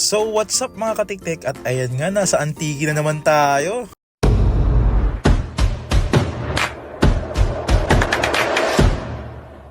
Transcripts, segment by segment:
So what's up mga katiktik at ayan nga nasa Antique na naman tayo.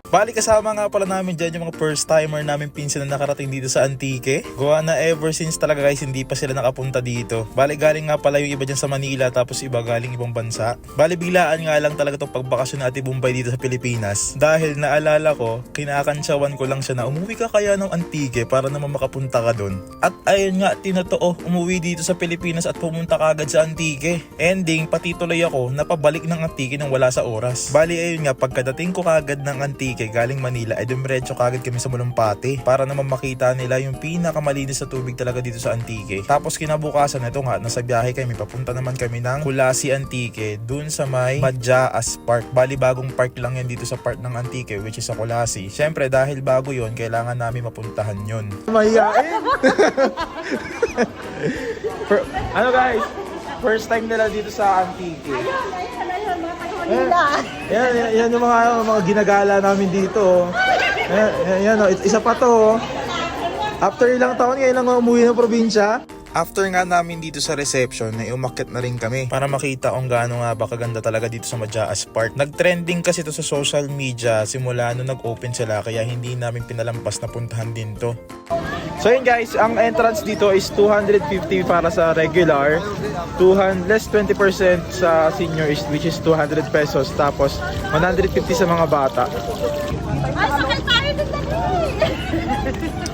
Bali kasama nga pala namin dyan yung mga first timer namin pinsan na nakarating dito sa Antique. Gawa na ever since talaga guys hindi pa sila nakapunta dito. Bali galing nga pala yung iba dyan sa Manila tapos iba galing ibang bansa. Bali bilaan nga lang talaga tong pagbakasyon natin Bombay dito sa Pilipinas. Dahil naalala ko, kinakansyawan ko lang siya na umuwi ka kaya ng Antique para naman makapunta ka doon. At ayun nga, tinotoo, umuwi dito sa Pilipinas at pumunta ka agad sa Antique. Ending, pati tuloy ako, napabalik ng Antique nang wala sa oras. Bali ayun nga, pagkadating ko kagad ng Antique galing Manila, ay dumiretso kagad kami sa Mulumpati para naman makita nila yung pinakamalinis na tubig talaga dito sa Antique. Tapos kinabukasan, ito nga, nasa biyahe kami, papunta naman kami ng Kulasi Antique, dun sa may Madjaas Park. Bali bagong park lang yan dito sa park ng Antique, which is sa Kulasi. Siyempre, dahil bago yon kailangan namin mapuntahan yon. For, ano guys, first time nila dito sa Antique. Manila. Yan, yan, yan yung mga, mga ginagala namin dito. oh. Yan, yan, yan, oh. isa pa to. oh. After ilang taon, ngayon lang umuwi ng probinsya. After nga namin dito sa reception, ay umakyat na rin kami para makita kung gaano nga ba kaganda talaga dito sa Majaas Park. Nag-trending kasi to sa social media simula nung nag-open sila kaya hindi namin pinalampas na puntahan din to. So yun guys, ang entrance dito is 250 para sa regular, 200 less 20% sa senior is which is 200 pesos tapos 150 sa mga bata. Ay, tayo din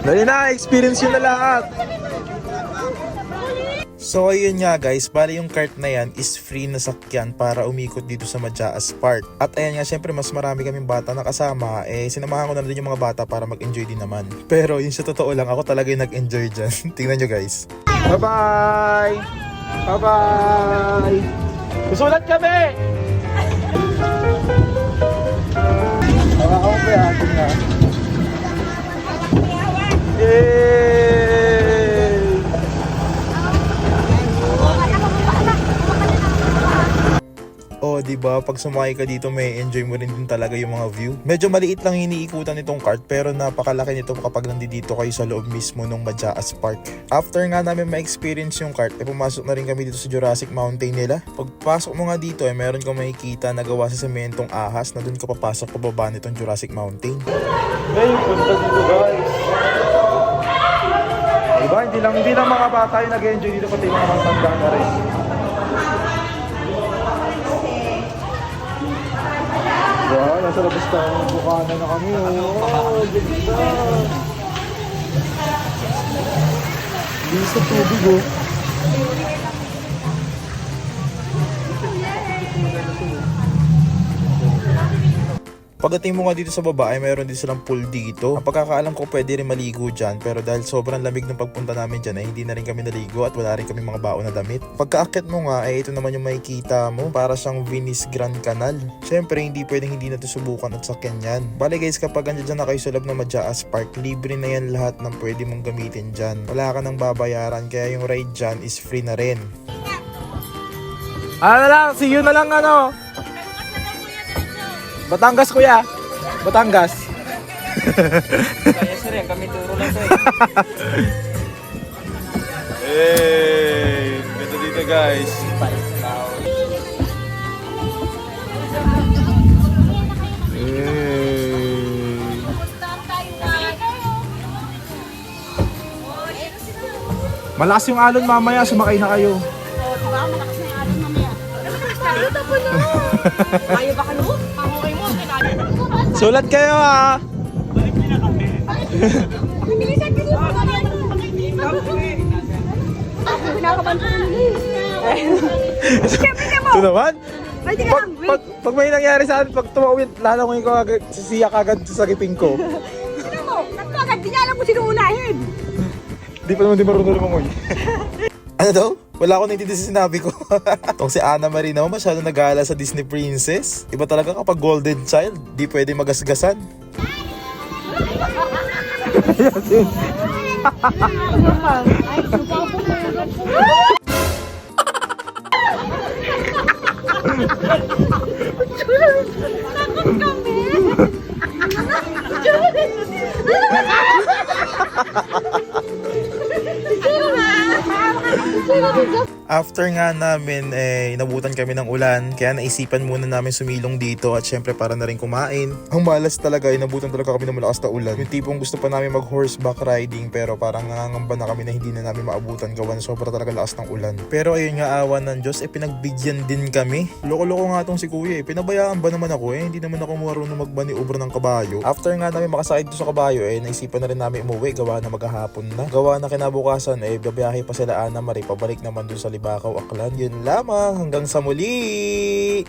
Dali na, experience yun na lahat. So ayun nga guys, bali yung cart na yan is free na sakyan para umikot dito sa Majaas Park. At ayan nga, syempre mas marami kaming bata na kasama, eh sinamahan ko na rin yung mga bata para mag-enjoy din naman. Pero yun sa totoo lang, ako talaga yung nag-enjoy dyan. Tingnan nyo guys. Bye-bye! Bye-bye! Susulat kami! Mga ako pa yan, 'di ba? Pag sumakay ka dito, may enjoy mo rin din talaga yung mga view. Medyo maliit lang iniikutan nitong cart pero napakalaki nito kapag nandito kayo sa loob mismo ng Majaas Park. After nga namin ma-experience yung cart, eh pumasok na rin kami dito sa Jurassic Mountain nila. Pagpasok mo nga dito, eh meron kang makikita na gawa sa sementong ahas na dun ka papasok pababa nitong Jurassic Mountain. Hey, punta dito guys. Diba? Hindi lang, hindi lang mga bata yung nag-enjoy dito pati mga matanda na rin. Nasa labas tayo ng bukana na kami. Oh, ganda. Hindi sa tubig oh. Pagdating mo nga dito sa baba ay mayroon din silang pool dito. Ang pagkakaalam ko pwede rin maligo dyan pero dahil sobrang lamig ng pagpunta namin dyan ay hindi na rin kami naligo at wala rin kami mga baon na damit. Pagkaakyat mo nga ay ito naman yung makikita mo para siyang Venice Grand Canal. Siyempre hindi pwedeng hindi natin subukan at sakyan yan. Bale guys kapag andyan dyan na kayo sa loob ng Majaas Park, libre na yan lahat ng pwede mong gamitin dyan. Wala ka nang babayaran kaya yung ride dyan is free na rin. Ano na lang, see you na lang ano. Batangas kuya. Batangas. Kaya sir, yan kami turo lang sir. Hey, ganda dito guys. Hey. Malakas yung alon mamaya, sumakay na kayo. Ayaw ba ka no? Pangoy mo. Sulat kayo ha. Bilisan ka niyo. Ako kinakabahan ko Siyempre ka mo. Ito naman. Pag, pag, pag may nangyari sa akin, pag tumawid, lalangin ko agad, sisiyak agad sa sagipin ko. Sino mo? Nagpagad. Di niya alam kung sino unahin. Di pa naman di marunong lumangoy. ano daw? Wala akong naintindihan sa sinabi ko. Itong si Anna Marie naman masyado nag sa Disney Princess. Iba talaga kapag golden child, di pwede magasgasan. Takot After nga namin, eh, inabutan kami ng ulan, kaya naisipan muna namin sumilong dito at syempre para na rin kumain. Ang malas talaga, inabutan talaga kami ng malakas na ulan. Yung tipong gusto pa namin mag horseback riding pero parang nangangamba na kami na hindi na namin maabutan gawan sobra talaga lakas ng ulan. Pero ayun nga awan ng Diyos, eh pinagbigyan din kami. Loko-loko nga tong si kuya eh, pinabayaan ba naman ako eh, hindi naman ako marunong magbaniobra ng kabayo. After nga namin makasakay dito sa kabayo eh, naisipan na rin namin umuwi, gawa na maghahapon na. Gawa na kinabukasan eh, babiyahe pa sila Ana Marie, pabalik naman dun sa Libakaw, Aklan. Yun lamang, hanggang sa muli!